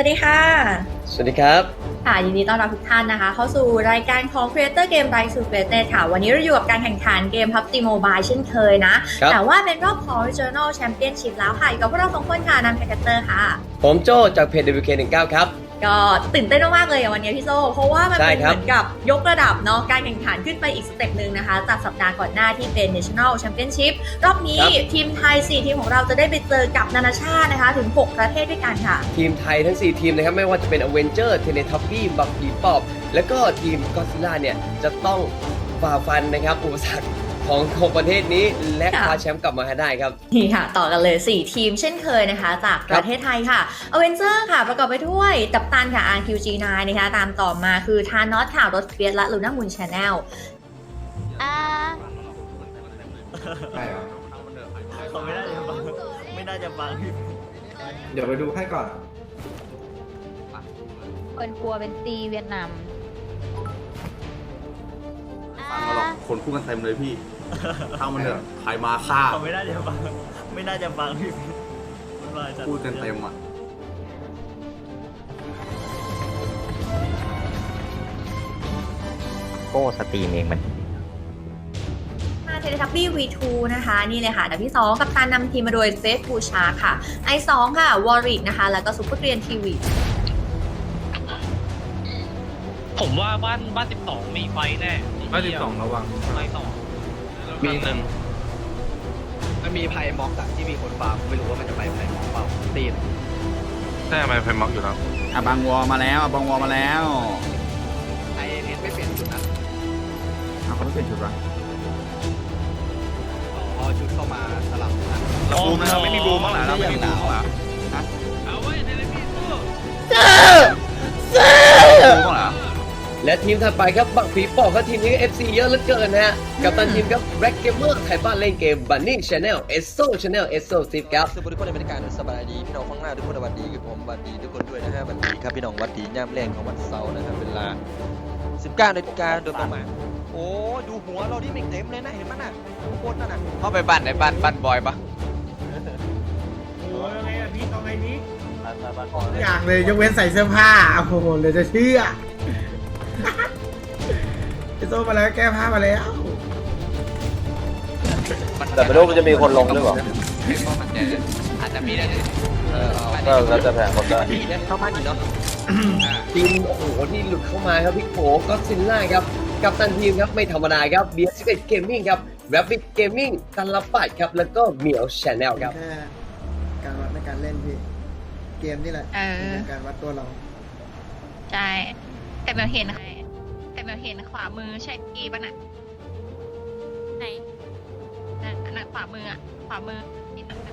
วัสดีค่ะ สวัสดีครับค่ะยินดีต้อนรับทุกท่านนะคะ เข้าสู่รายการของ Creator Game Rise to Creator ค่ะ วันนี้เราอยู่กับการแข่งขันเกม PUBG Mobile เช่นเคยนะครับแต่ว่าเป็นรอบของ Regional Championship แล้วค่ะอยู่กับพวกเราสองคนค่ะนันแพคเตอร์ค่ะ ผมโจจากเพจ WK19 ครับ ก็ตื่นเต้นมากๆเลยอย่างวันนี้พี่โซเพราะว่ามันใช่เป็นครัเหบมือนกับยกระดับเนาะการแข่งขันขึ้นไปอีกสเต็ปหนึ่งนะคะ จากสัปดาห์ก่อนหน้าที่เป็น National Championship รอบนี้ทีมไทย 4 ทีมของเราจะได้ไปเจอกับนานาชาตินะคะ ถึง 6 ประเทศด้วยกันค่ะ ทีมไทยทั้ง 4 ทีมนะครับ ไม่ว่าจะเป็น a v e n g e r เทเนทัฟฟี่บักปีป๊อบ แล้วก็ทีมก็ซิล่าเนี่ย จะต้องฝ่าฟันนะครับอุปสรรค ของของประเทศนี้และค่ะคว้าแชมป์กลับมาให้ได้ครับนี่ค่ะ ต่อกันเลย 4 ทีมเช่นเคยนะคะ จากประเทศไทยค่ะอเวนเจอร์ค่ะ ประกอบไปด้วยกัปตันค่ะ RQG9 นะคะ ตามต่อมาคือทานอสค่ะรถเฟียสและลูน่ามูนชาแนลอ่าใช่เหรอเขาไม่น่าจะฟังไม่น่าจะฟังเดี๋ยวไปดูให้ก่อนคนกลัวเป็นตีเวียดนามฟังมาหรอกคนพูดกันเต็มเลยพี่ เข้ามันเถอะใครมาฆ่าเขาไม่น่าจะฟังไม่น่าจะฟังพี่มันมาจากพูดกันเต็มอะโก้สตรีมเองมันมาเทเลทับบี้ V2 นะคะ นี่เลยค่ะอันดับที่ 2 กับการนำทีมมาโดยเฟสบูชาค่ะ I2 ค่ะ วอริกนะคะ แล้วก็ซุปเปอร์เกรียนทีวีผมว่าบ้านบ้านสิบสองมีไฟแน่บ้านสิบสองระวังไฟสอง มีหนึ่งมันมีไพ่ม็อกอะที่มีคนฟาร์มไม่รู้ว่ามันจะไปไพ่ม็อกเปล่าตีนใช่ไหมไฟม็อกอยู่แล้วอะบางวอมาแล้วอะบางวอมาแล้วไอเน็ตไม่เปลี่ยนชุดนะเอาเขาไม่เปลี่ยนชุดวะอ๋อชุดเข้ามาสลับนะเราบูมนะครับไม่มีบูมบ้างเหรอเราไม่มีบูมบ้างเหรอ เอาไว้เทเลพี่สู้บูมบ้างเหรอ และทีมถัดไปครับบักปีป๊อบครับทีมนี้ FC เยอะเหลือเกินนะฮะกับตันทีมครับ Black Gamer ไทยบ้านเล่นเกม Bunny Channel Esso Channel Esso Steve ครับสวัสดีคนในบรรยากาศสบายดีพี่น้องข้างหน้าทุกคนสวัสดีคือผมสวัสดีทุกคนด้วยนะฮะสวัสดีครับพี่น้องสวัสดีย่ามแรงของวันเสาร์นะครับเวลา 19นาฬิกาโดยประมาณโอ้ดูหัวเราที่ไม่เต็มเลยนะเห็นมั้ยน่ะทุกคนนั่นน่ะเข้าไปบ้านในบ้านบ้านบอยปะอย่างเลยยกเว้นใส่เสื้อผ้าโอ้โหเหลยจะเชื่อ ไอโซมาแล้วแก้ผ้ามาแล้วแต่ไม่รู้มันจะมีคนลงหรือเปล่าอาจจะมีนะเออเอาก็แล้วจะแผงคนได้ดีนะเข้ามาดีเนาะทีมโอ้โหที่หลุดเข้ามาครับพี่โขก็ซินล่าครับกับตันทีมครับไม่ธรรมดาครับเบียร์สเกตเกมมิ่งครับ Rabbit Gaming ตันละปัดครับแล้วก็เหมียวชาแนลครับ แค่การวัดในการเล่นพี่ เกมนี่แหละเออ เป็นการวัดตัวเรา ใช่ แต่แบบเห็นแต่ แบบเห็นขวามือใช่กีป่ะน่ะไหนนั่นนั่นขวามืออะขวามือ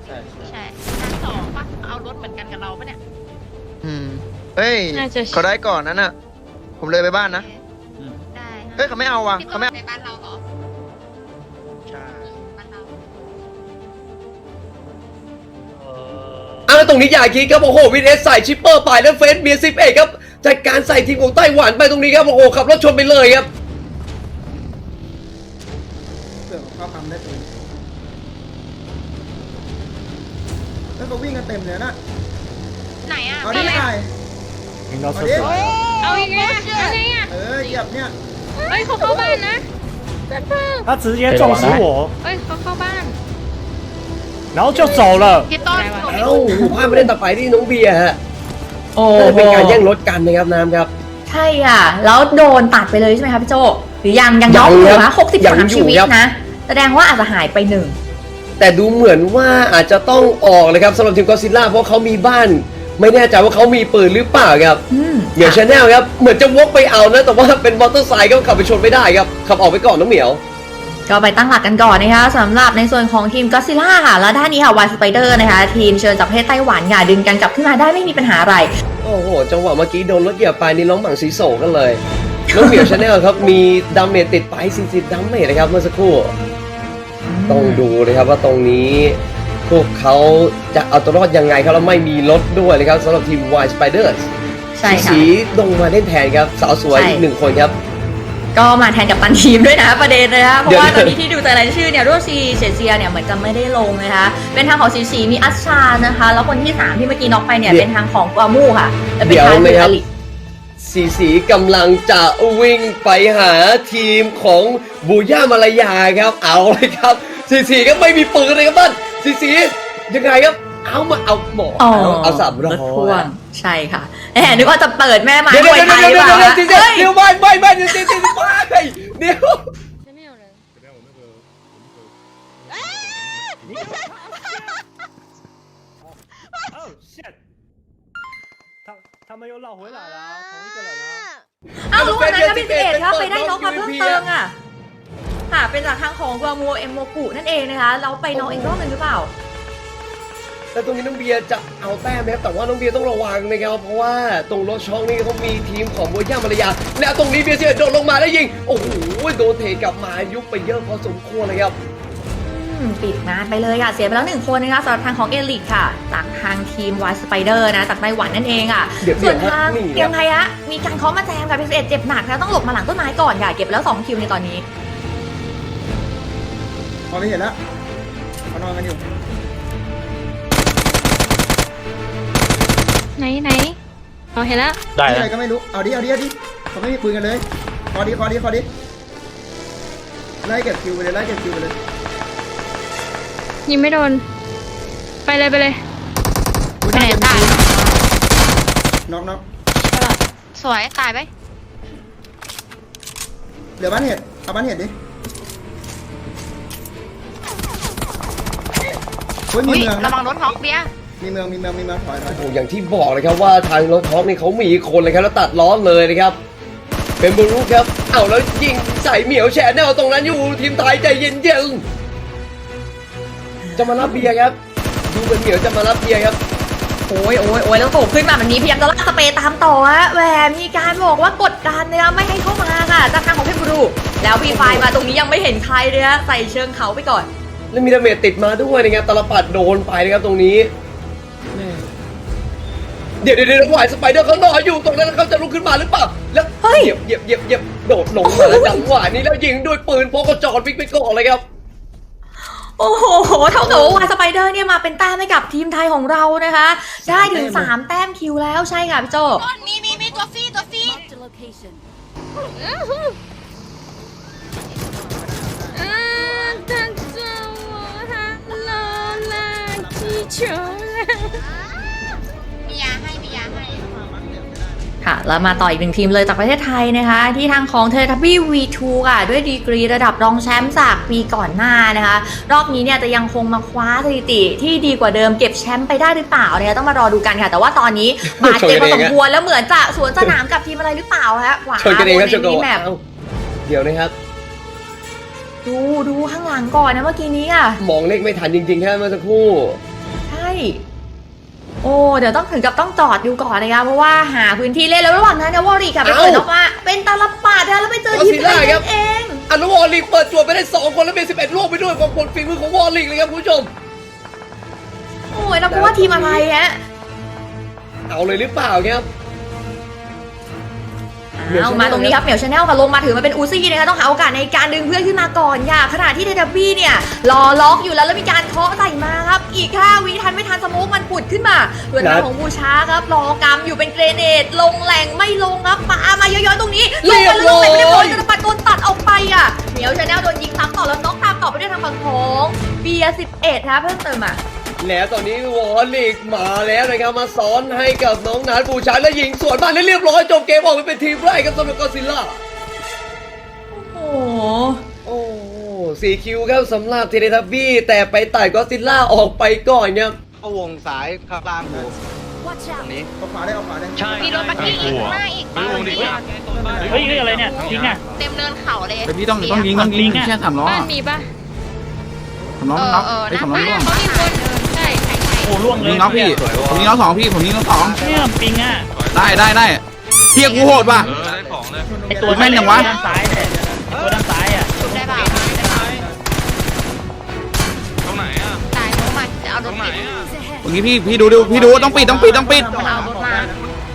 ใช่ใช่ชั้นสองป่ะเอารถเหมือนกันกับเราป่ะเนี่ยอืมเฮ้ยน่าจะเขาได้ก่อนนั้นน่ะ ผมเลยไปบ้านนะได้เฮ้ยเขาไม่เอาว่ะพี่เขาต้ไม่นในบ้านเราเหรอใช่บ้านเราอ้าวแล้วตรงนี้อย่าคิดครับโอ้โหวินเอสใส่ชิปเปอร์ไปแล้วเฟสเบียร์สิบเอ็ครับ จัดการใส่ทีมของไต้หวันไปตรงนี้ครับ โอ้โหขับรถชนไปเลยครับ เผื่อเขาทำได้ตัวแล้วเขาวิ่งกันเต็มเลยนะ ไหนอ่ะ เอาดิไก่เอาดิ เอาอีกแล้วเอาไงอ่ะ เออเหยียบเนี่ย เฮ้ยเขาเข้าบ้านนะเ 他直接撞死我， ฮ้ยเขาเข้าบ้าน 然后就走了。 พี่ต้น เอ้าพาไปเล่นต่อไปที่น้องเบียร์ฮะ โอ้เป็นการแย่งรถกันนะครับน้ำครับ ใช่ค่ะ แล้วโดนตัดไปเลยใช่ไหมคะพี่โจหรือยังยังยัน้องงอยู่ครันะบหกสิบยังสามอยู่ชีวิตครับนะ แสดงว่าอาจจะหายไปหนึ่งแต่ดูเหมือนว่าอาจจะต้องออกเลยครับสำหรับทีมกอซิล่าเพราะเขามีบ้าน ไม่แน่ใจว่าเขามีปืนหรือเปล่าครับอืมเหมียวชาแนลครับเหมือนจะวกไปเอานะแต่ว่าเป็นมอเตอร์ไซค์ก็ขับไปชนไม่ได้ครับขับออกไปก่อนน้องเหมียว ก็ไปตั้งหลักกันก่อนนะคะสำหรับในส่วนของทีมก็ซิล่าค่ะ แล้วด้านนี้ค่ะวายสไปเดอร์นะคะ ทีมเชิญจากประเทศไต้หวันค่ะดึงกันกลับขึ้นมาได้ไม่มีปัญหาอะไร โอ้โห จังหวะเมื่อกี้โดนรถเหยียบไปนี่ร้องหมั่งสีโศกกันเลยน้องเหมียวชาแนลครับ มีดาเมจติดไป40ดาเมจนะครับเมื่อสักครู่ ต้องดูเลยครับว่าตรงนี้พวกเขาจะเอาตัวรอดยังไงครับแล้วไม่มีรถด้วยเลยครับสำหรับทีม Wild Spiders ใช่ค่ะสีลงมาเล่นแทนครับ สาวสวยใช่อีกหนึ่งคนครับ ก็มาแทนกับตันทีมด้วยนะประเด็นเลยนะคะเพเดี๋ราะยวว่าตอนนี้ที่ดูแต่รายชื่อเนี่ยรุ่ซีเฉยเซียเนี่ยเหมือนจะไม่ได้ลงนะคะเป็นทางของสีสีมีอัชชานะคะ แล้วคนที่3ที่เมื่อกี้น็อกไปเนี่ยเดี๋ยวเป็นทางของกวามูค่ะและเป็นเดี๋ยวทางนะคือครัอบลิสีสีกำลังจะวิ่งไปหาทีมของบูย่ามารยาครับ เอาเลยครับ สีสีก็ไม่มีปืนเลยครับบ้านสีสียังไงครับ เอามาเอาหมออ๋อเอาเอาสามร้อยพ่วง ใช่ค่ะแหมนึกว่าจะเปิดแม่ไม้ เดี๋ยว ม เดี๋ยว วยไท เดี๋ยวย เดี๋ยว เปล่า เดี๋ยว คะ สีสี เฮ้ย เดี๋ยวไม่ไม่ไม่สีสีสีไม่เดี๋ยว 哦，shit！他他们又绕回来了啊，同一个人啊。 อ้าวรู้วันนั้นก็เป็นสิบเอ็ดครับไปได้น้องมาเพิ่มเติมอ่ะค่ะเป็นจากทางของกวามูเอ็มโมกุนั่นเองนะคะเราไปน้องอีกรอบหนึ่งหรือเปล่า แล้วตรงนี้น้องเบียร์จะเอาแต้มไหมครับแต่ว่าน้องเบียร์ต้องระวังนะครับเพราะว่าตรงรถช่องนี่เขามีทีมของบูย่ามารยา แล้วตรงนี้เบียร์เสียโดดลงมาแล้วยิงโอ้โหโดนเทกลับมายุบไปเยอะพอสมควรเลยครับอืมปิดงานไปเลยค่ะ เสียไปแล้วหนึ่งคนนะคะสำหรับทางของเอลิทค่ะ จากทางทีมวายสไปเดอร์นะ จากไต้หวันนั่นเองอะ เดี๋ยวส่วนทางนี่ครับยังไงฮะมีการเคาะมาแจมกับพีเอเจ็บหนักนะต้องหลบมาหลังต้นไม้ก่อนค่ะ เก็บไปแล้ว 2 คิวในตอนนี้ พอไม่เห็นแล้วเขานอนกันอยู่ ไหนไหนเอาเห็นแล้วได้ที่แล้อะไรวก็ไม่รู้ เอาดิ เอาดิ เอาดิเขาไม่มีปืนกันเลยขอดิขอดิขอดิ ไล่เก็บคิวไปเลย ไล่เก็บคิวไปเลย ยิงไม่โดน ไปเลยไปเลย อุ้ยไปไหนเก็บตายคิวน็อกน็อกสวยตายไปเหลือบ้านเห็ด เอาบ้านเห็ดดิเฮ้ยมีอุ้ยเมืองระนะวังรถน็อกเบียร์ มีเมืองมีเมืองมีเมืองถอยถอยถโอ้อยอย่างที่บอกเลยครับว่าทางรถท็อกนี่เขามีคนเลยครับแล้วตัดล้อเลยนะครับ เป็นบรูครับเอาแล้วยิงใส่เหมียวแฉแนวตรงนั้นอยู่ทีมไทยใจเย็นๆจะมารับเบียร์ครับดูเป็นเหมียวจะมารับเบียร์ครับโอ้ยโอ้ยโอ้ยแล้วโผล่ขึ้นมาแบบนี้พยายามจะลากสเปรย์ตามต่อฮะแหวมีการบอกว่ากดดันนะคะไม่ให้เข้ามาค่ะจากทางของเพชรบุรีแล้ววีไฟมาตรงนี้ยังไม่เห็นใครเลยฮะใส่เชิงเขาไปก่อน แล้วมีดาเมจติดมาด้วยนะครับตลปัดโดนไปนะครับตรงนี้แม่ เดี๋ยวเดี๋ยวเดี๋ยวหวายสไปเดอร์เขานอนอยู่ตรงนั้นเขาจะลุกขึ้นมาหรือเปล่า แล้วเฮ้ย เหยียบเหยียบเหยียบเหยียบโดดลงมาแล้วจังหวะนี้แล้วยิงด้วยปืนพกกระจอกวิ่งไปก่อนเลยครับ โอ้โห เท่ากับว่าวายสไปเดอร์เนี่ยมาเป็นแต้มให้กับทีมไทยของเรานะคะ ได้ถึง 3 แต้มคิวแล้วใช่ค่ะพี่โจมีมีมีตัวฟรีตัวฟรีมียาให้มียา ให้ ค่ะแล้วมาต่ออีกหนึ่งทีมเลยจากประเทศไทยนะคะ ที่ทางของเทเลทับบี้ V2 ค่ะ ด้วยดีกรีระดับรองแชมป์จากปีก่อนหน้านะคะ รอบนี้เนี่ยจะยังคงมาคว้าสถิติที่ดีกว่าเดิมเก็บแชมป์ไปได้หรือเปล่าเนี่ยต้องมารอดูกันค่ะ แต่ว่าตอนนี้บาดเจ็บพอสมควรแล้วเหมือนจะสวนสนามกับทีมอะไรหรือเปล่าฮะขวาชนกันเองครับบชนกันนี้แมปเอ้าเดี๋ยวนะครับดูดูข้างหลังก่อนนะเมื่อกี้นี้อะมองเลขไม่ทันจริงๆแค่เมื่อสักครู่ ใช่ โอ้ เดี๋ยวต้องถึงกับต้องจอดดูก่อนนะคะเพราะว่าหาพื้นที่เล่นแล้วระหว่างนั้นนะวอริค่ะไปเอ้าเปิดออกมา เป็นตาลปัดนะแล้วไปเจอทีมไทยก็อดซิลล่าครับเองอนุวอลลีกเปิดจวดไปได้2คนแล้วเป็น11ลูกไปด้วยของคนฝีมือของวอลลีกเลยครับคุณผู้ชมโอ้ยแล้วก็ว่าทีมอะไรฮะเอาเลยหรือเปล่าครับเหมียว เอา Channel มาตรงนี้ครับเหมียวชาแนลค่ะลงมาถือมาเป็นอูซี่นะคะต้องหาโอกาสในการดึงเพื่อนขึ้นมาก่อนค่ะขณะที่เดดับบี้เนี่ยรอล็อกอยู่แล้วแล้วมีการเคาะใส่มาครับ อีก5วิทันไม่ทันสโมกมันปุดขึ้นมาส่วนทางของบูชาครับรอกำอยู่เป็นเกรเนดลงแหล่งไม่ลงครับปามาเยอะๆตรงนี้ลงไปแล้วลงไปไม่ได้บอลกระปัดโดนตัดออกไปอะเหมียวชาแนลโดนยิงซ้ำต่อแล้วน็อกตามต่อไปด้วยทางฝั่งของเบียร์11ครับเพิ่มเติมอะ แล้วตอนนี้วอลลีกมาแล้วนะครับมาซ้อนให้กับน้องนัทบูชาและยิงสวนมาได้เรียบร้อยจบเกมออกไปเป็นทีมแรกครับสำหรับกอซิลล่าโอ้โหโอ้สี่คิวครับสำหรับเทเลทับบี้แต่ไปต่ายกอซิลล่าออกไปก่อนครับเข้าวงสายข้างล่างกูตรงนี้เอาขวาได้เอาขวาได้ใช่มีรถมาที่อีกข้างหน้าอีกไม่วงดิเฮ้ยนี่อะไรเนี่ยยิงอะเต็มเนินเขาเลยแต่พี่ต้องต้องยิงต้องยิงแค่สามล้อบ้านมีป่ะสามล้อเอมันอน็อกเออไอ้นะสามล้อบ้านร่วง เขามีคนใช่ใช่ใช่ โอ้ล่วงผมเลยยิงน็อกพี่ผมยิงน็อกสองพี่ผมยิงน็อกสองเนี่ยปิงอะได้ได้ได้เฮียกูโหดว่ะ เออได้ของเลยไอตัวแม่นยังวะ ด้านซ้ายเนี่ยตัวด้านซ้ายอะชุบได้เปล่าได้เปล่าตรงไหนอะตายลงมาจะเอาตรรถงไหนปิดอะตรงนี้พี่พี่ดูดูพี่ดูต้องปิดต้องปิดต้องปิดมันเอารถมา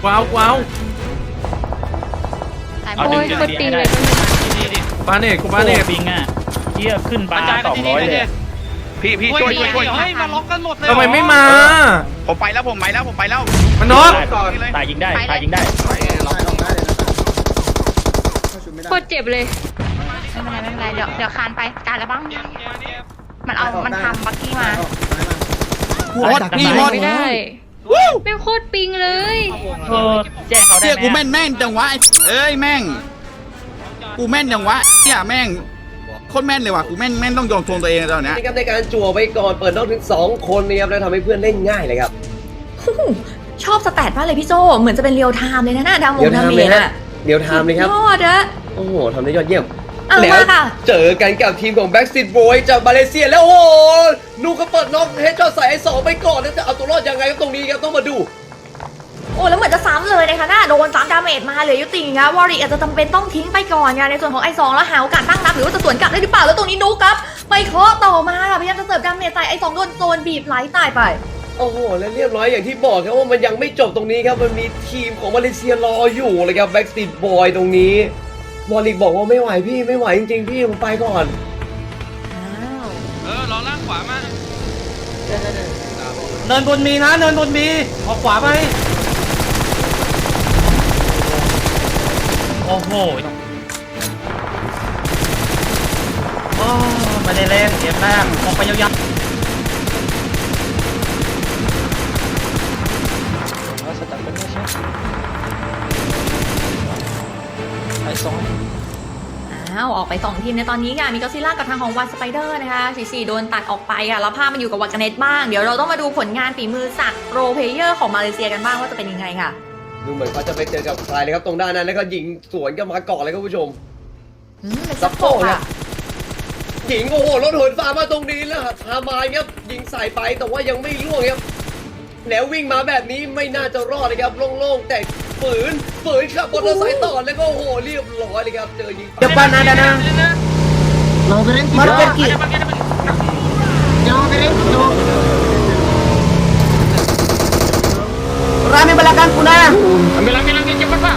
ว้าวว้าวตายเอาโอ้ยดึงคนเดี๋ยวตีให้เลได้ยปาเนตกูปาเนตปิงอะเที่ยขึ้นกบาระจายร์ไปสองที่ร้นี่อยเลยเลดิย พี่พี่ช่วยช่วยช่วยเฮ้ยมาล็อกกันหมดเลยทำไมไม่มา ผมไปแล้วผมไปแล้วผมไปแล้วมันน็อกตายยิงได้ตายยิงได้ได้ออกได้เลยนะเข้าชุดไม่ได้โคตรเจ็บเลยไม่เป็นไรไม่เป็นไรเดี๋ยวเดี๋ยวคานไปการแล้วบ้างมันเอามันทำบักกี้มาออกซ้ายมาหมดพี่หมดไม่ได้เป็นโคตรปิงเลยเออแจ้งเขาได้เฮียไหมกูแม่นแม่นจังวะไอ้เอ้ยแม่ง กูแม่นจังวะเฮียแม่ง โคตรแม่นเลยว่ะกูแม่นแม่นต้องยอมชมตัวเองตอนเนี้ยนี่ครับในการจั่วไปก่อนเปิดนอกถึง 2 คนนะครับแล้วทำให้เพื่อนเล่นง่ายเลยครับชอบสแตทมากเลยพี่โจเหมือนจะเป็นเรียลไทม์เลยนะน่ะดาวมเดี๋ยวงดาทำเมเลยจฮะอะเดี๋ยวทำเลยครับยอดอะโอ้โหทำได้ยอดเยี่ยมเอาแล้วมาค่ะเจอกันกับทีมของ Backstreet Boy จากมาเลเซียแล้วโอ้โหนูก็เปิดน็อกเฮดจอใส่ไอ้สองไปก่อนแล้วจะเอาตัวรอดยังไงครับตรงนี้ครับต้องมาดูโอ้แล้วเหมือนจะซ้ำเลยนะคะน่าโดนซ้ำดาเมจมาเหลืออยุติงะวอริอาจจะจำเป็นต้องทิ้งไปก่อนไงในส่วนของไอซองแล้วหาโอกาสตั้งรับหรือว่าจะสวนกลับได้หรือเปล่าแล้วตรงนี้นุกครับไปเคาะต่อมาค่ะพยายามจะเสิร์ฟดาเมจใส่ไอซองโดนโซนบีบไหลตายไปโอ้โหและเรียบร้อยอย่างที่บอกครับว่ามันยังไม่จบตรงนี้ครับมันมีทีมของมาเลเซียรออยู่เลยครับ Backstreet Boy ตรงนี้บอลิกบอกว่าไม่ไหวพี่ไม่ไหวจริงๆพี่ผมไปก่อนเออรอล่างขวามาเนินบนมีนะเนินบนมีออกขวาไป อ้โหโอ้ไม่ได้เล่นเกมแรกออกไปยาวๆไอ้สองอ้าว ออกไป 2 ทีมในตอนนี้ค่ะมีก็ซิล่ากับทางของวันสไปเดอร์นะคะสีสีโดนตัดออกไปค่ะแล้วภาพมันอยู่กับวากาเนตบ้าง เดี๋ยวเราต้องมาดูผลงานฝีมือจากโปรเพเยอร์ของมาเลเซียกันบ้างว่าจะเป็นยังไงค่ะ ดูเหมือนเขาจะไปเจอกับใครเลยครับตรงด้านนั้นแล้วก็ยิงสวนกันมาก่อนเลยครับคุณผู้ชมอืมเป็นซัพโปร์ตค่ะยิงโอ้โหรถเหินฟ้ามาตรงนี้แล้วทามายครับยิงใส่ไปแต่ว่ายังไม่ล่วงครับแล้ววิ่งมาแบบนี้ไม่น่าจะรอดนะครับโล่งๆแต่ฝืนฝืนขับมอเตอร์ไซค์ต่อแล้วก็โอ้โหเรียบร้อยเลยครับเจอยิง Depan ada na. Marker kiri. Rame belakang kuna. Ambil ambil ambil cepat pak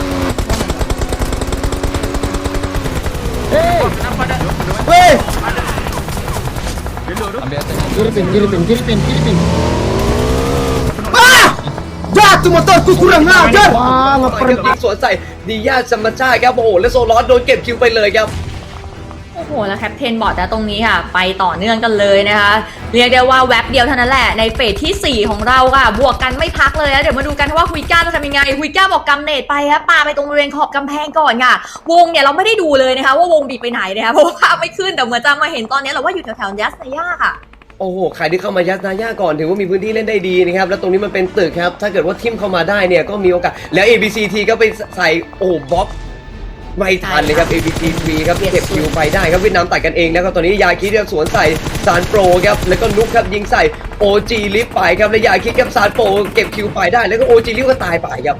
Weh. Ah! Jatuh motorku kurang ajar. Wah, ไปครับยิงสวนใส่ดีย่าซัมมาจ้าครับโอ้โหแล้วโซลอสโดนเก็บคิวไปเลยครับ โอ้โห แล้วแคปเทนบอร์ดนะตรงนี้ค่ะ ไปต่อเนื่องกันเลยนะคะ เรียกได้ว่าแว็บเดียวเท่านั้นแหละในเฟสที่ 4 ของเราค่ะ บวกกันไม่พักเลยนะเดี๋ยวมาดูกันว่าฮุยก้าจะทำยังไงฮุยก้าบอกกำเนิดไปครับปาไปตรงบริเวณขอบกำแพงก่อนค่ะวงเนี่ยเราไม่ได้ดูเลยนะคะ ว่าวงบีไปไหนนะคะเพราะว่าภาพไม่ขึ้นแต่เหมือนจะมาเห็นตอนนี้เราว่าอยู่แถวๆยัสนายาค่ะโอ้โห ใครที่เข้ามายัดนาย่าก่อนถือว่ามีพื้นที่เล่นได้ดีนะครับ แล้วตรงนี้มันเป็นตึกครับ ถ้าเกิดว่าทิมเข้ามาได้เนี่ยก็มีโอกาส แล้ว ABCT ก็ไปใส่โอ้บล็อก ไม่ทันเลยครับ ABCT ครับเก็บคิวไปได้ครับเวียดนามตัดกันเองแล้วก็ตอนนี้ยาคิดครับสวนใส่ซานโปรครับแล้วก็นุกครับยิงใส่ OG ลิฟต์ไปครับแล้วยาคิดครับซานโปรเก็บคิวไปได้แล้วก็ OG ลิฟต์ก็ตายไปครับ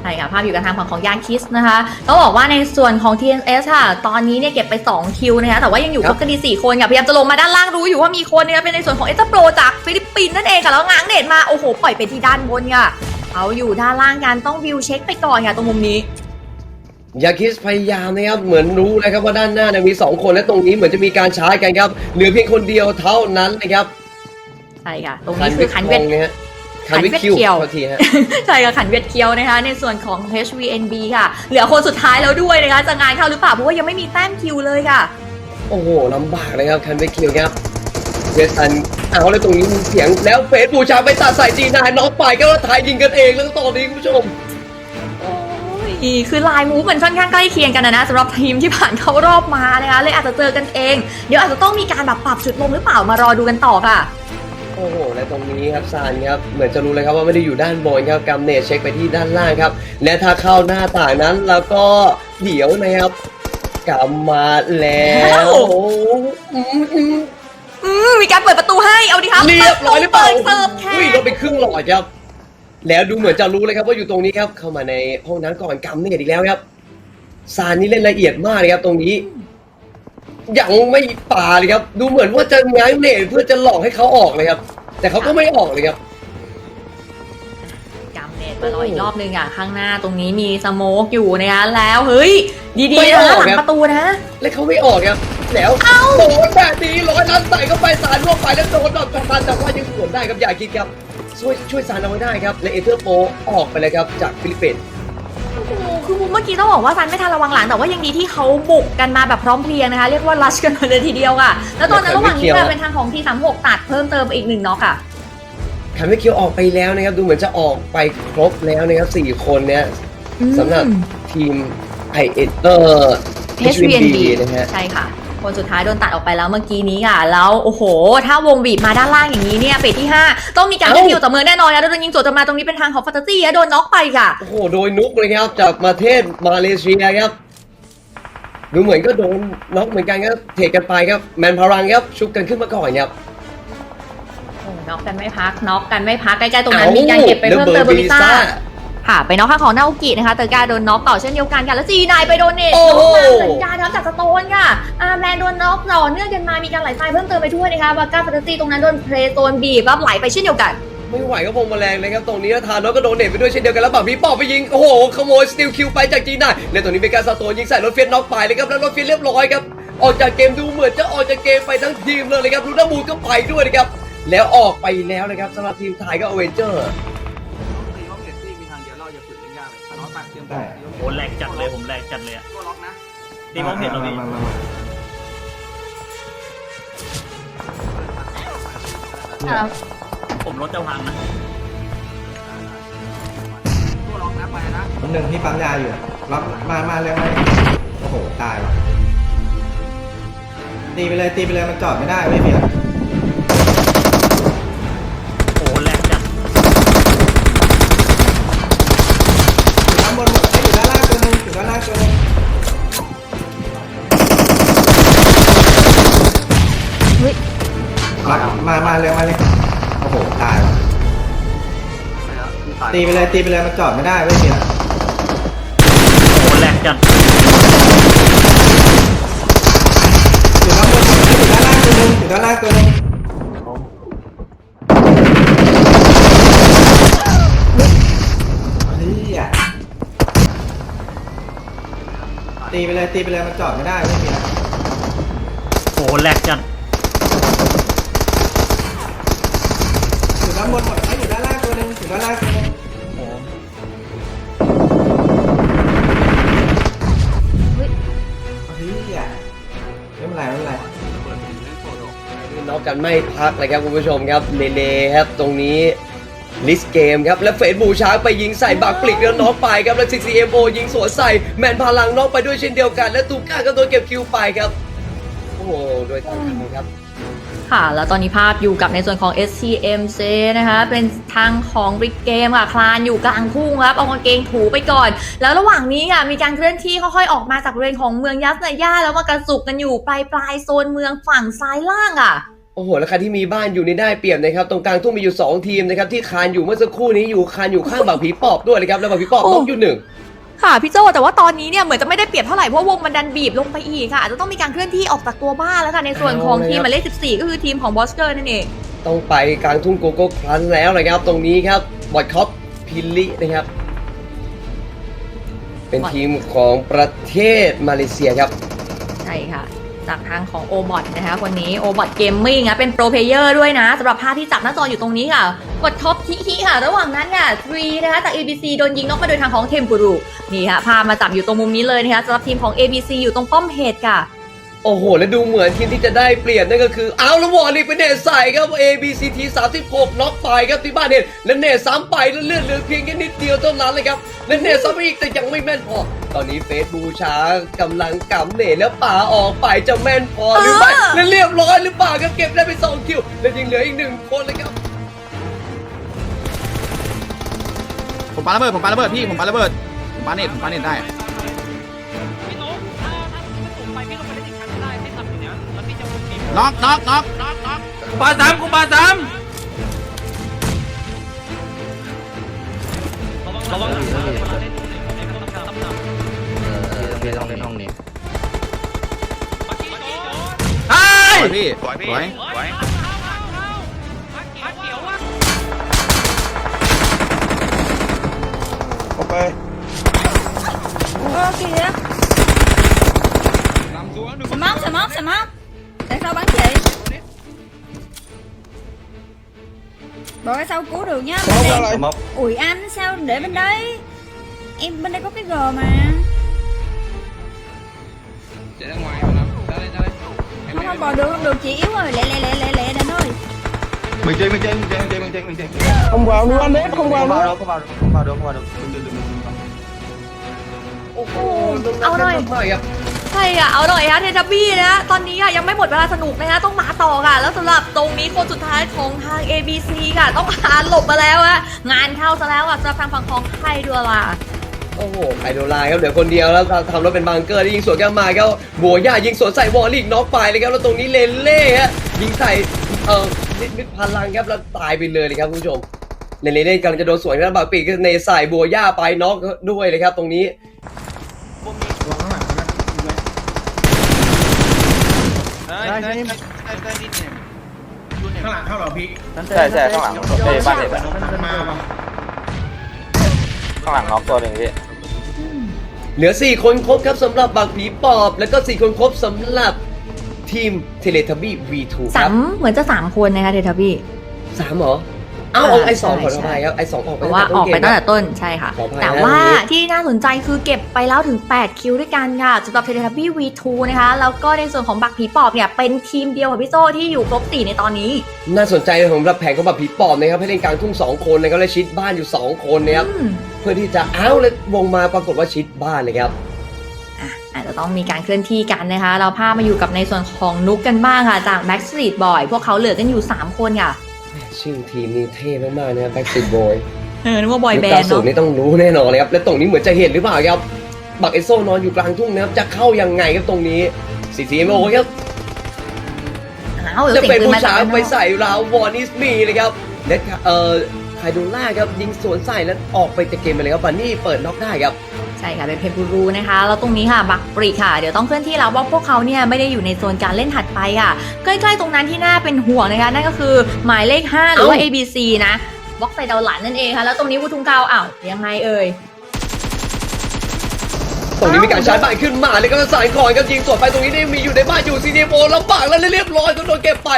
ใช่ค่ะ ภาพอยู่กับทางฝั่งของยานคิสนะคะต้องบอกว่าในส่วนของ TNS ค่ะ ตอนนี้เนี่ยเก็บไป 2 คิวนะคะ แต่ว่ายังอยู่คครัรบบกันดี4คนค่ะ พยายามจะลงมาด้านล่างรู้อยู่ว่ามีคนนะคะเป็นในส่วนของเอสโปรจากฟิลิปปินส์นั่นเองค่ะ แล้วง้างเน็ตมา โอ้โห ปล่อยไปที่ด้านบนค่ะเขาอยู่ด้านล่างกันต้องวิวเช็คไปก่อนค่ะตรงมุมนี้ ยาคิสพยายามนะครับเหมือนรู้นะครับว่าด้านหน้าเนี่ยมี 2 คนและตรงนี้เหมือนจะมีการชาร์จกันครับเหลือเพียงคนเดียวเท่านั้นนะครับใช่ค่ะ ตรงนี้คือขันเวททงนะฮะคันวิทขันเวทคิวเคียวขอทีฮะใช่ค่ะขันเวียดเคียวนะคะในส่วนของ HVNB ค่ะ เหลือคนสุดท้ายแล้วด้วยนะคะจะงานเข้าหรือเปล่าเพราะว่ายังไม่มีแต้มคิวเลยค่ะ โอ้โหลำบากเลยครับคันวิทคิวครับเวสันเอาเลยตรงนี้มีเสียงแล้วเฟสบูชาไปตัดใส่จีนายน็อกไปก็ว่าไทยยิงกันเองแล้วก็ตอนนี้คุณผู้ชมโอ้ ยคือลายมูฟมันค่อนข้างใกล้เคียงกันนะนะสำหรับทีมที่ผ่านเข้ารอบมานะคะเลยอาจจะเจอกันเอง เดี๋ยวอาจจะต้องมีการแบบปรับจุดลงหรือเปล่ามารอดูกันต่อค่ะโอ้โห และตรงนี้ครับซานครับ เหมือนจะรู้เลยครับว่าไม่ได้อยู่ด้านบนครับกัมเนตเช็คไปที่ด้านล่างครับ และถ้าเข้าหน้าต่างนั้นแล้วก็เดี๋ยวนะครับกลับมาแล้วอืมอืมอืมมีการเปิดประตูให้เอาดิครับเรียบร้อยหรือเปล่าปิดเสิร์ฟแค่อุ้ยเราไปครึ่งหลอดครับ แล้วดูเหมือนจะรู้เลยครับว่าอยู่ตรงนี้ครับ เข้ามาในห้องน้ำก่อนกัมเนตอีกแล้วครับ ซานนี่เล่นละเอียดมากเลยครับตรงนี้ ยังไม่ป่าเลยครับ ดูเหมือนว่าจะง้างเนตเพื่อจะหลอกให้เขาออกเลยครับ แต่เขาก็ไม่ออกเลยครับ กำเน็ตมารออีกรอบนึงอะ ข้างหน้าตรงนี้มีสโมกอยู่นะคะแล้วเฮ้ย ดีไม่ๆอนะอกหลังครับ ประตูนะ แล้วเขาไม่ออกครับ แล้วโดนแบบนี้ร้อยนัดใส่เข้าไปสารล่วงไปแล้วโดนดอกทันแต่ว่ายังสวนได้ครับอย่าคิดครับ ช่วยช่วยสารเอาไว้ได้ครับ และเอเธอร์โปออกไปเลยครับจากฟิลิปปินส์โอ้โหคือเมื่อกี้ต้องบอกว่าซันไม่ทันระวังหลังแต่ว่ายังดีที่เขาบุกกันมาแบบพร้อมเพรียงนะคะ เรียกว่ารัชกันมาเลยทีเดียวค่ะ แล้วตอนนั้นระหว่างนี้ค่ะเป็นทางของทีสามหกตัดเพิ่มเติมไปอีกหนึ่งน็อกอะคันไม่เคียวออกไปแล้วนะครับ ดูเหมือนจะออกไปครบแล้วนะครับสี่คนเนี่ยสำหรับทีมไอเอเออร์ HVND นะฮะใช่ค่ะ คนสุดท้ายโดนตัดออกไปแล้วเมื่อกี้นี้ค่ะ แล้วโอ้โห ถ้าวงบีบมาด้านล่างอย่างนี้เนี่ยเฟสที่ 5 ต้องมีการเอ้าเล่นเดียวต่อเมืองแน่นอนนะโดนยิงโจทย์จะมาตรงนี้เป็นทางของฟัตตี้โดนน็อกไปค่ะ โอ้โห โดยนุกเลยครับจากประเทศมาเลเซียครับดูเหมือนก็โดนน็อกเหมือนกันครับเทกันไปครับแมนพารังครับชุบกันขึ้นมาก่อนครับโอ้น็อกกันไม่พักน็อกกันไม่พักใกล้ๆตรงนั้นมีการเก็บไปเพิ่มเติมเบอร์บิซ่า ค่ะไปน็อกข้างของนาโอกินะคะเตอร์กาโดนน็อกต่อเช่นเดียวกันค่ะแล้วจีนายไปโดนเนตโอ้โหน็อกมาเหมือนกันครับจากสโตนค่ะอาร์แมนโดนน็อกต่อเนื่องกันมามีการไหลตายเพิ่มเติมไปด้วยนะคะวาก้าฟัตตี้ตรงนั้นโดนเพลย์โซนบีบรับไหลไปเช่นเดียวกัน ไม่ไหวก็พงมาแรงเลยครับตรงนี้แล้วทานอสก็โดนเน็ตไปด้วยเช่นเดียวกันแล้วแบบพี่ปอบไปยิง โอ้โห ขโมยสติลคิวไปจากจีน่าและตรงนี้เป็นการสโตนยิงใส่รถเฟียสน็อกไปเลยครับแล้วรถเฟียสเรียบร้อยครับออกจากเกมดูเหมือนจะออกจากเกมไปทั้งทีมเลยนะครับลูน่ามูนก็ไปด้วยนะครับแล้วออกไปแล้วนะครับสำหรับทีมไทยก็อเวนเจอร์ โอ้แหลกจัดเลยผมแหลกจัดเลยอะตีมองเห็นเราพี่ผมรถจะพังนะหนึ่งที่ปั๊มยาอยู่รับมามาเร็วมาโอ้โห ตายว่ะตีไปเลยตีไปเลยมันจอดไม่ได้เว้ยเพียโมามามาเร็วมาเลยโอ้โหตายว่ะตีไปเลยตีไปเลยมันจอดไม่ได้เว้ยเพียโอ้แหลกจัดอยู่ด้านบนหมดเอ้ยอยู่ด้านล่างตัวหนึงอยู่ด้านล่างตัวหนึงเฮ้ยอะตีไปเลยตีไปเลยมันจอดไม่ได้เว้ยเพียโอ้แหลกจัด อยู่ด้านบนหมดเอ้ยอยู่ด้านล่าง ตัวหนึงอยู่ด้านล่างตัวหนึงโอ้เฮ้ยอะไม่เป็นไรไม่เป็นไรนอกกันไม่พักเลยครับคุณผู้ชมครับเลเลครับตรงนี้ลิสเกมครับ แล้วเฟสบูช้าร์กไปยิงใส่บักปลิกแล้วน็อกไปครับ แล้ว CCMO ยิงสวนใส่ แมนพลังน็อกไปด้วยเช่นเดียวกัน และตูก้าก็โดนเก็บคิวไปครับ โอ้โห โดยทางครับ ค่ะ แล้วตอนนี้ภาพอยู่กับในส่วนของ SCMC นะคะ เป็นทางของบริกเกมค่ะ คลานอยู่กลางทุ่งครับ เอากางเกงถูไปก่อน แล้วระหว่างนี้ค่ะมีการเคลื่อนที่ค่อยๆออกมาจากบริเวณของเมืองยัสนาย่าแล้วมากระสุกกันอยู่ปลายปลายๆโซนเมืองฝั่งซ้ายล่างอะโอ้โหแล้วใครที่มีบ้านอยู่ในได้เปรียบนะครับตรงกลางทุ่งมีอยู่ 2 ทีมนะครับที่คานอยู่เมื่อสักครู่นี้อยู่คานอยู่ข้างบักผีปอบด้วยนะครับแล้วบักผีปอบโอ้น็อกอยู่หนึ่ง ค่ะพี่โจแต่ว่าตอนนี้เนี่ยเหมือนจะไม่ได้เปรียบเท่าไหร่เพราะวงมันดันบีบลงไปอีกค่ะอาจจะต้องมีการเคลื่อนที่ออกจากตัวบ้านแล้วค่ะในส่วนของทีมหมายเลข14 ก็คือทีมของบอสเกอร์นั่นเองต้องไปกลางทุ่งโกโก้ครันแล้วนะครับตรงนี้ครับบอดคอปพิลลินะครับ เป็นทีมของประเทศมาเลเซียครับ ใช่ค่ะ จากทางของโอบอทนะคะคนนี้โอบอทเกมมิ่งนะเป็นโปรเพลเยอร์ด้วยนะสำหรับภาพที่จับหน้าจออยู่ตรงนี้ค่ะ กดท็อปฮิค่ะ ระหว่างนั้นค่ะทรีนะคะจาก ABC โดนยิงนอกมาโดยทางของเทมปุรุนี่ค่ะภาพมาจับอยู่ตรงมุมนี้เลยนะคะสำหรับทีมของ ABC อยู่ตรงป้อมเฮดค่ะ โอ้โห แล้วดูเหมือนทีมที่จะได้เปลี่ยนนั่นก็คือเอาแล้ววอร์นี่เป็นเนตใส่ครับ A B C T 36น็อกไปครับที่บ้านเนตและเนตซ้ำไปแล้วเลื่อนเหลือเพียงแค่นิดเดียวเท่านั้นเลยครับและเนตซ้ำไปอีกแต่ยังไม่แม่นพอ ตอนนี้เฟสบูชากำลังกำเนตแล้วป่าออกไปจะแม่นพอหรือไม่เออและเรียบร้อยหรือเปล่าครับเก็บได้ไปสองคิวและยังเหลืออีกหนึ่งคนเลยครับผมปาระเบิดผมปาระเบิดพี่ผมปาระเบิดผมปาเน็ตผมปาเน็ตได้ น็อกน็อกน็อกน็อกน็อกกูปาสามกูปาสามระวังหลังนะเวลาเล่นตรงไหนไม่ต้องทำตำหนักเรียนห้องเรียนห้องนี้เฮ้ยพี่สวยไว้มาเขียวว่ะไป Ô kìa นำตัวหนึ่ง sau bắn chị đội ra sau cứu được nhá? Bên ủi anh sao để bên đấy? Em bên đây có cái g mà. Chạy ra ngoài không không bò được không được chị yếu rồi. Lẹ lẹ lẹ lẹ lẹ đàn ơi. Mình chơi mình chơi mình chơi mình chơi mình chơi mình chơi không vào nữa anh đấy không vào nữa không vào được không vào được không vào được đừng đừng đừng đừng vào được ô ông ơi. อาหน่อยหน่อยครับใช่ค่ะเอาหน่อยฮะเททับบี้นะตอนนี้ค่ะยังไม่หมดเวลาสนุกนะคะต้องมาต่อค่ะ แล้วสำหรับตรงนี้คนสุดท้ายของทาง ABC ค่ะ ต้องหาหลบมาแล้วฮะงานเข้าซะแล้วอะสำหรับทางฝั่งของไทยด้วล่ะโอ้โหไคโดไลครับเหลือคนเดียวแล้วทำรถเป็นบังเกอร์ที่ยิงสวนกันมาครับบัวย่ายิงสวนใส่วอลลิกน็อกไปเลยครับแล้วตรงนี้เลนเล่ฮะยิงใส่เอ่อนิดนิดพลังครับแล้วตายไปเลยเลยครับคุณผู้ชมเลนเล่กำลังจะโดนสวนแล้วบากปีกในใส่บัวย่าไปน็อกด้วยเลยครับตรงนี้ วางข้างหลังนะดูไว้ ได้ได้ได้ได้นิดเนี่ยข้างหลังเข้าเหรอพี่ใช่ใช่ข้างหลังเอ้ยบ้านเห็นอะมันมาปะข้างหลังน้องตัวหนึ่งพี่เหลือ 4 คนครบครับสำหรับบักผีปอบ แล้วก็ 4 คนครบสำหรับทีมเทเลทับบี้ V2 คสารับมเหมือนจะสามคนนะคะเททับบี้ สามเหรอเอ้าอ่าไอสองขอใช่อภัยครับไอสองออกเพไปราะว่าออกไปตั้งแต่ต้นต้นใช่ค่ะขออภัยนะแต่ว่าตรงนี้ที่น่าสนใจคือเก็บไปแล้วถึง 8 คิวด้วยกันค่ะสำหรับเทเลทับบี้ V2 นะคะ แล้วก็ในส่วนของบักผีปอบเนี่ย เป็นทีมเดียวกับพี่โซที่อยู่ครบสี่ในตอนนี้เกมน่าสนใจสำหรับแผนของบักผีปอบนะครับให้เล่นกลางทุ่ง2คนนะครับและชิดบ้านอยู่ 2 คนนะครับอืมเพื่อที่จะเอ้าแล้ววงมาปรากฏว่าชิดบ้านเลยครับอะอาจจะต้องมีการเคลื่อนที่กันนะคะ เราพามาอยู่กับในส่วนของนุกกันบ้างค่ะ จาก Backstreet Boy พวกเขาเหลือกันอยู่ 3 คนค่ะ ชื่อทีมนี่เท่มากๆนะครับ Backstreet Boy เออนึกว่าบอยแบนด์ยุค90เนาะนี่ต้องรู้แน่นอนเลยครับ และตรงนี้เหมือนจะเห็นหรือเปล่าครับ บักเอโซนอนอยู่กลางทุ่งนะครับ จะเข้ายังไงครับตรงนี้สีสีโมครับอ้าวหรือจะเสียงเป็นปืนผู้มาจากชายด้านนไปอกใส่ราววอนิสมีเลยครับและเอ่อไคดูล่าครับยิงสวนใส่แล้วออกไปจากเกมไปเลยครับบันนี่เปิดน็อกได้ครับ ใช่ค่ะเป็นเพนบูรูนะคะแล้วตรงนี้ค่ะบักปรีค่ะ เดี๋ยวต้องเคลื่อนที่แล้วว่าพวกเขาเนี่ยไม่ได้อยู่ในโซนการเล่นถัดไปค่ะ ใกล้ๆตรงนั้นที่น่าเป็นห่วงนะคะ นั่นก็คือหมายเลข 5 หรือว่าเอ้า ABC นะบล็อกใส่ดาวหลันนั่นเองค่ะ แล้วตรงนี้วูทุงเกาอ้าวยังไงเอ่ยตรงนี้มีการชาร์จบ้านขึ้นมาเลยก็สายก่อนครับยิงสวนไปตรงนี้ได้มีอยู่ในบ้านอยู่ซีเนโอลำบากแล้วเรียบร้อยก็โดนเก็บไป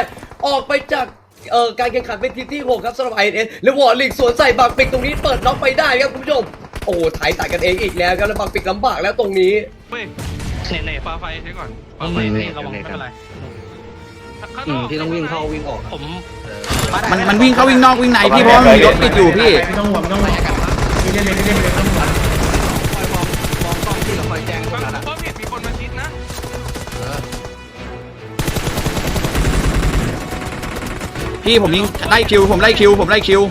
ออกไปจากเอ่อการแข่งขันเป็นทีมที่6ครับสำหรับไอเอสแล้ววอลลิกสวนใส่บักปิกตรงนี้เปิดน็อกไปได้ครับคุณผู้ชม โอ้โหถ่ายตัดกันเองอีกแล้วครับแล้วบักปิกลำบากแล้วตรงนี้ เฮ้ยเน่เน่ฟ้าไฟใช้ก่อนฟ้าไฟนี่ระวังไม่เป็นไรข้างนอกที่ต้องวิ่งเข้าวิ่งออกผมมันมันวิ่งเข้าวิ่งนอกวิ่งในพี่เพราะว่ามันมีรถติดอยู่พี่ ไม่ต้องห่วงไม่ต้องห่วงนี่เล่นเลยนี่เล่นเลยไม่ต้องห่วงมองกล้องที่เราคอยแจ้งคนนั้นเพราะเห็นมีคนมาชิดนะพี่ผมยิงไล่คิวผมไล่คิวผมไล่คิว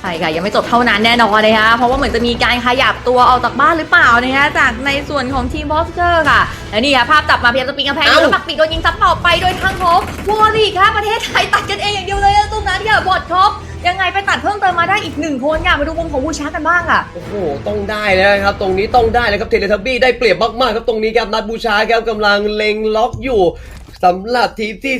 ใช่ค่ะยังไม่จบเท่านั้นแน่นอนเลยค่ะเพราะว่าเหมือนจะมีการขยับตัวออกจากบ้านหรือเปล่านะคะจากในส่วนของทีมบอสเกอร์ค่ะและนี่ค่ะภาพตัดมาพยายามจะปีนกำแพงอยู่เอ้าแล้วปักปีกโดนยิงซับเป่าไปโดยทางของวอริกค่ะประเทศไทยตัดกันเองอย่างเดียวเลยอะตรงนั้นค่ะบอดครบยังไงไปตัดเพิ่มเติมมาได้อีกหนึ่งคนค่ะมาดูมุมของบูชากันบ้างค่ะโอ้โหต้องได้แล้วนะครับ ตรงนี้ต้องได้แล้วครับเทเลทับบี้ได้เปรียบมากๆครับตรงนี้ครับนัดบูชาครับกำลังเล็งล็อกอยู่ สำหรับทีมที่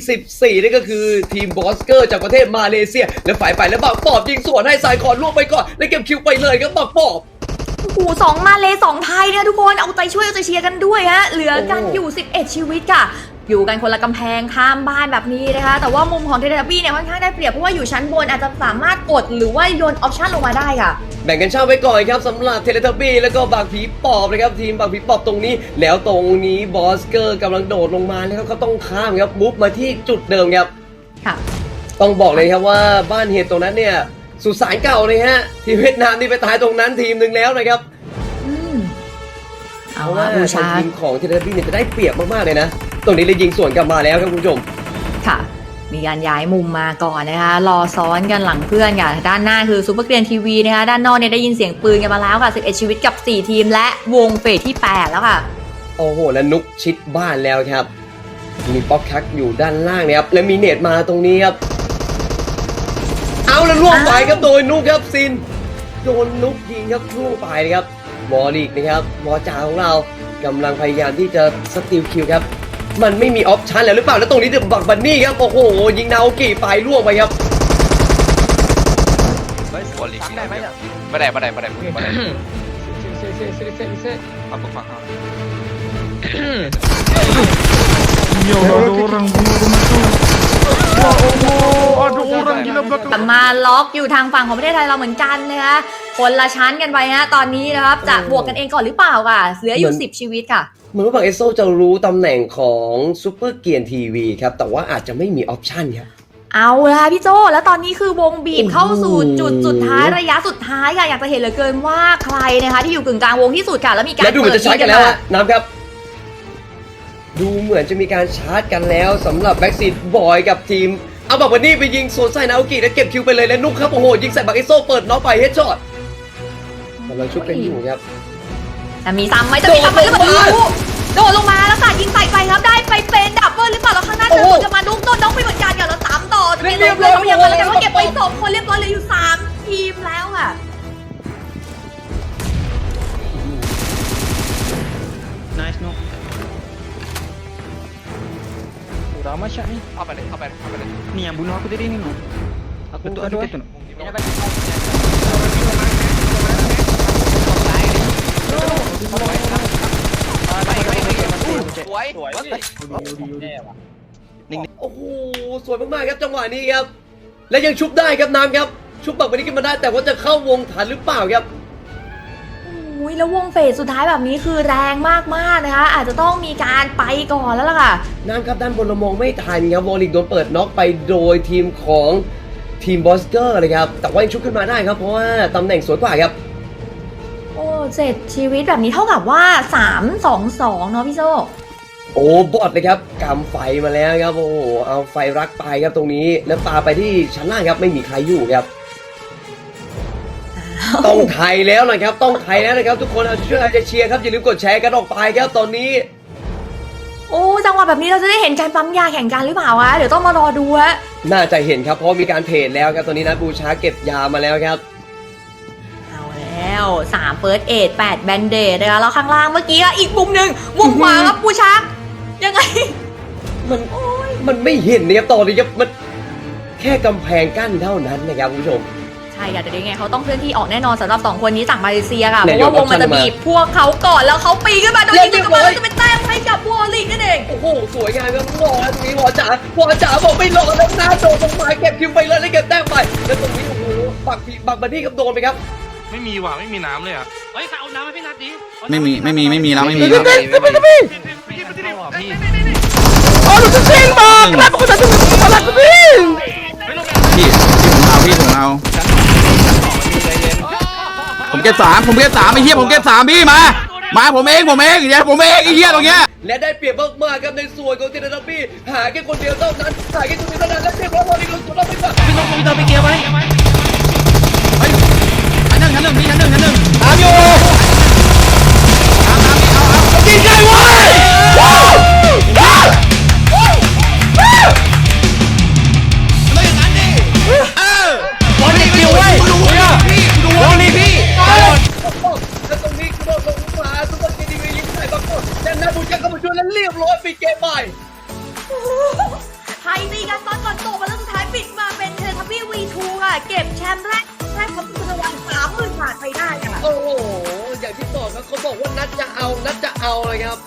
14นี่ก็คือทีมบอสเกอร์จากประเทศมาเลเซีย และฝ่ายไปแล้วบักปอบยิงสวนให้สายคอนล่วงไปก่อน แล้วเก็บคิวไปเลยครับบักปอบโอ้โหสองมาเลสองไทยเนี่ยทุกคนเอาใจช่วยเอาใจเชียร์กันด้วยฮะเหลือกันอยู่ 11 ชีวิตค่ะ อยู่กันคนละกำแพงข้ามบ้านแบบนี้นะคะ แต่ว่ามุมของเทเลทับบี้เนี่ยค่อนข้างได้เปรียบเพราะว่าอยู่ชั้นบนอาจจะสามารถกดหรือว่าโยนออปชั่นลงมาได้ค่ะ แบ่งกันเช่าไว้ก่อนครับสำหรับเทเลทับบี้แล้วก็บางผีปอบนะครับทีมบางผีปอบตรงนี้ แล้วตรงนี้บอสเกอร์กำลังโดดลงมาแล้วเขาต้องข้ามครับบุ๊บมาที่จุดเดิมครับค่ะ ต้องบอกเลยครับว่าบ้านเหตุตรงนั้นเนี่ยสุสานเก่าเลยฮะทีมเวียดนามนี่ไปตายตรงนั้นทีมหนึ่งแล้วนะครับอืมเพเอาราะละว่าบูชาทีมของเทเลทับบี้เนี่ยจะได้เปรียบมากๆเลยนะ ตรงนี้เลยยิงสวนกลับมาแล้วครับคุณผู้ชม ค่ะ มีการย้ายมุมมาก่อนนะคะ รอซ้อนกันหลังเพื่อนค่ะด้านหน้าคือซูเปอร์เกรียนทีวีนะคะ ด้านนอกเนี่ยได้ยินเสียงปืนกันมาแล้วค่ะ11ชีวิตกับ 4 ทีมและวงเฟสที่ 8 แล้วค่ะ โอ้โห แล้วนุกชิดบ้านแล้วครับ มีป๊อกคักอยู่ด้านล่างเนี่ยครับ และมีเนตมาตรงนี้ครับ เอาแล้วล่วงไปครับโดยนุกครับซิน โดนนุกยิงครับล่วงไปนะครับวอลิกนะครับวอจาของเรากำลังพยายามที่จะสติลคิวครับ มันไม่มีออปชันแล้วหรือเปล่า แล้วตรงนี้เดือบักบันนี่ครับ โอ้โห ยิงนาโอกิไปล่วงไปครับวอลลิกได้ไหมเนี่ยไม่ได้ไม่ได้ไม่ได้ไม่ได้เอาปกฟังเอา กลับมาล็อกอยู่ทางฝั่งของประเทศไทยเราเหมือนกันนะคะคนละชั้นกันไปฮะตอนนี้นะครับจะบวกกันเองก่อนหรือเปล่าค่ะเหลืออยู่10ชีวิตค่ะเหมือนว่าฝั่งเอสโซจะรู้ตำแหน่งของซูเปอร์เกียร์ทีวีครับ แต่ว่าอาจจะไม่มีออปชันครับเอาละพี่โจแล้วตอนนี้คือวงบีบเข้าสู่จุดสุดท้ายระยะสุดท้ายค่ะอยากจะเห็นเหลือเกินว่าใครนะคะที่อยู่กึ่งกลางวงที่สุดค่ะแล้วมีการและดูเหมือนจะชาร์จกันแล้วน้ำครับ ดูเหมือนจะมีการชาร์จกันแล้วสำหรับแบ็กซีดบอยกับทีม เอาบักวันนี้ไปยิงสวนใส่นาโอกิแล้วเก็บคิวไปเลยและนุกครับโอ้โหยิงใส่บักเอสโซเปิดน็อกไปเฮดช็อตกำลังชุบกันอยู่ครับจะมีซ้ำไหมจะมีซ้ำไหมหรือเปล่าโดดลงมาไม่รู้โดดลงมาแล้วค่ะยิงใส่ไปครับได้ไปเป็นดับเบิลหรือเปล่าแล้วข้างหน้าเจอโอ้คโหนจะมาดุ้งต้นน้องไปเหมือนกันค่ะแล้วสามต่อจะมีเรีเรียยบบร้ร้ออยยยังไงแล้วโอ้โหก็เก็บไปสองคนเรียบร้อยเหลยอยู่สามทีมแล้วค่ะ Nice no. Udah masya nih. เข้าไปเลยเข้า ไปเข้าไปเลย Nih yang bunuh aku tadi nih no. Aku tuh aduh itu no. สวยสวยโอ้โหสวยมากๆครับจังหวะนี้ครับ และยังชุบได้ครับน้ำครับ ชุบบักวันนี้ขึ้นมาได้แต่ว่าจะเข้าวงทันหรือเปล่าครับโอ้ยแล้ววงเฟสสุดท้ายแบบนี้คือแรงมากๆนะคะ อาจจะต้องมีการไปก่อนแล้วล่ะค่ะน้ำครับด้านบนเรามองไม่ทันครับวอลลิกโดนเปิดน็อกไปโดยทีมของทีมบอสเกอร์เลยครับ แต่ว่ายังชุบขึ้นมาได้ครับ เพราะว่าตำแหน่งสวยกว่าครับ โอ้เจ็ดชีวิตแบบนี้เท่ากับว่า 3 2 2 เนาะพี่โซโอ้บอดเลยครับกำไฟมาแล้วครับโอ้โหเอาไฟรักไปครับตรงนี้แล้วปาไปที่ชั้นล่างครับไม่มีใครอยู่ครับ ต้องไทยแล้วนะครับ ต้องไทยแล้วนะครับ ทุกคนเอาช่วยจะเชียร์ครับอย่าลืมกดแชร์กันออกไปครับตอนนี้โอ้จังหวะแบบนี้เราจะได้เห็นการปั๊มยาแข่งกันหรือเปล่าวะเดี๋ยวต้องมารอดูฮะน่าจะเห็นครับเพราะมีการเทรดแล้วครับตอนนี้นะบูชาเก็บยามาแล้วครับเอาแล้ว3เฟิร์สเอด8แบนเดดนะคะแล้วข้างล่างเมื่อกี้อะอีกมุมหนึ่งมุมขวาครับปูชักยังไงมันมันไม่เห็นนะครับตอนนี้ครับมันแค่กำแพงกั้นเท่านั้นนะครับคุณผู้ชมใช่ค่ะแต่เดี๋ยวยังไงเขาต้องเคลื่อนที่ออกแน่นอนสำหรับ2คนนี้จากมาเลเซียค่ะ เพเนี่ยราะว่าวงมันจะยกออปชั่นมาบีบพวกเขาก่อนแล้วเขาปีนขึ้นมาโดยเรียิยงบจากร้อยมาจะเป็นแต้มให้กับวอลลิงนั่นเอง โอ้โห สวยงามครับรอตรงนี้วอจ๋าวอจ๋าบอกไม่รอแล้วนะโดนลงมาเก็บคิวไปเลยแล้วเก็บแต้มไป แล้วตรงนี้โอ้โหปักปีปักบันที่กับโดนไปครับ ไม่มีว่ะไม่มีน้ำเลยอะเฮ้ยเอาน้ำให้พี่นัดดิไม่มีไม่มีไม่มีแล้วไม่มีแล้วพี่พี่พี่พี่พี่พี่ผมเอาพี่ผมเอา ผมเก็บสามผมเก็บสามไอ้เหี้ยผมเก็บสามพี่มา มาผมเองผมเองเดี๋ยวผมเองไอ้เหี้ยตรงเนี้ยและได้เปรียบมากๆครับในส่วนของเทนนับบี้หาแค่คนเดียวเท่านั้นหาแค่คนเดียวเท่านั้นและเรียบร้อยบอลอีกลงตัวเราไปก่อนพี่ต้องมีตัวไปเกียร์ไว้เฮ้ยชั้นหนึ่งชั้นหนึ่งพี่ชั้นหนึ่งชั้นหนึ่งตามอยู่ตามตามพี่เอาเอายิงได้เว้ย ดแต่นาบูชาเข้ามาช่วยแล้วเรียบร้อยปิดเกมไปไทยตีกันตอนก่อนจบมาแล้วสุดท้ายปิดมาเป็นเทเลทับบี้วีทูค่ะ เก็บแชมป์แรกแรกของรางวัลสามหมื่นบาทไปได้ค่ะโอ้โห อย่างที่บอกครับเขาบอกว่านัดจะเอา นัดจะเอาเลยครับ